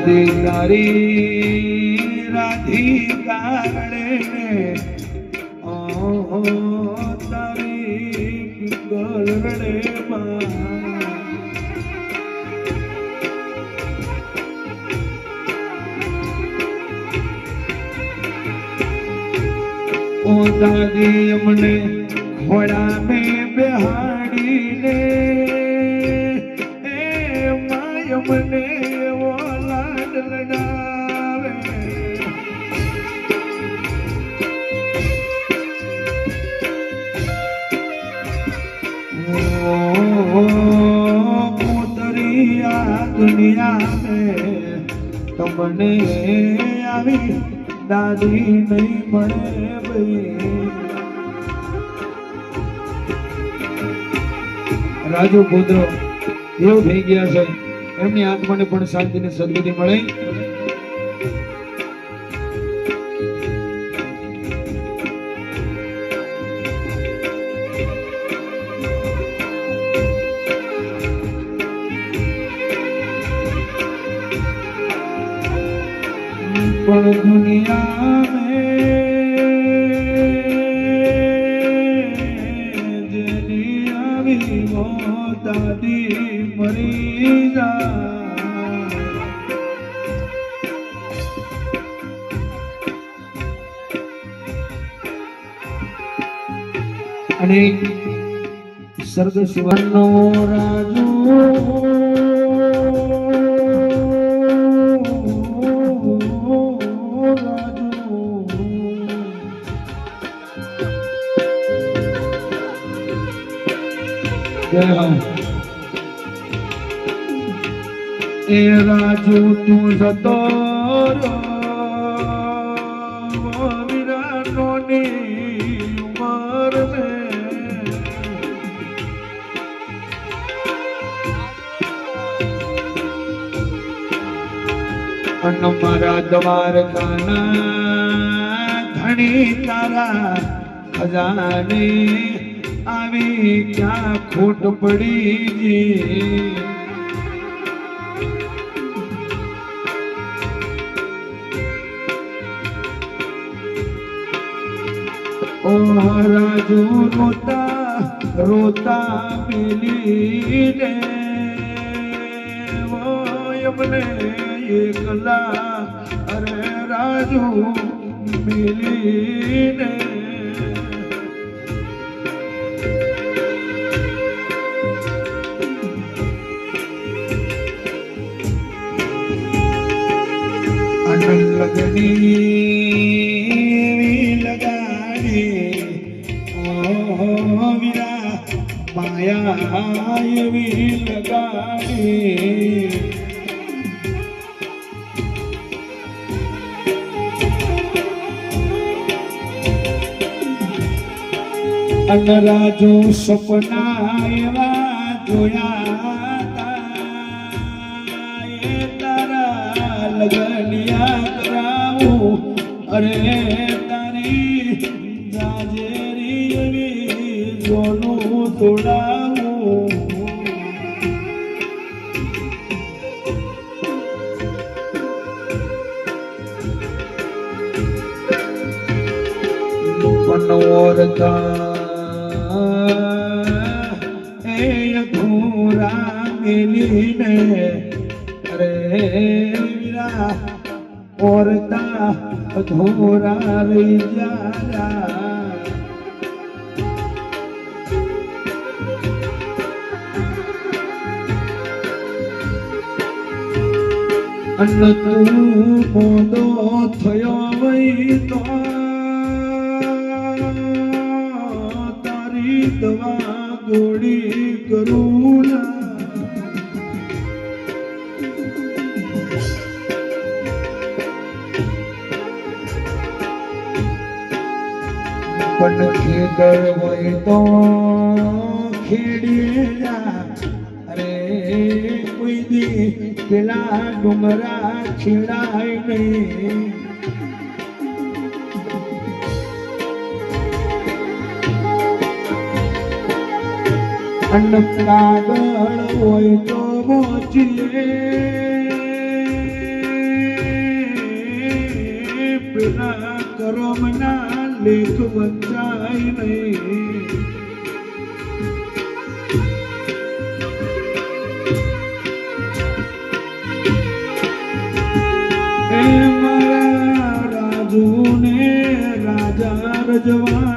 દાદી તારી રાધિકાણે ઓ તારી ગલરડે માં ઓ દાદી અમને ખોડા મેં બેહાડીને તમને આવી દાદી નહીં મળે રાજુ પુત્ર, એવું થઈ ગયા છે. એમની આત્માને પણ શાંતિ ને સદગતિ મળે. પણ દુનિયા મેં જેની આવી વો દાદી મરી જાય અને સર્ગ શિવનો રાજુ એ રાજુ તું જતો વીરાનો ની ઉમર મેં અન મારા દ્વારકાના ધણી તારા ખજાને આવી ક્યાં ખોટ પડી ઓ રાજુ રોતા રોતા મિલી ને એમને એકલા અરે રાજુ મિલી ને આનંદ લગની લગાડી ઓ વીરા માયા એવી લગાડી અન સપના એવા જોયા. લગનિયા કરાવું. અરે તારી જાજેરી એવી જોનું તોડાવું. પનોરતા એ અધૂરા મિલીને અરે વીરા ઓરતા અધૂરા રહી મોદો થયો વઈ તો તારી દવા ગોળી કરું પણ ખેતર હોય તો ખેડીયા અરે કોઈ દી પેલા ડુંગરા છીડાય નહીં. અન્ન કાગળ હોય તો મોચીએ રાજા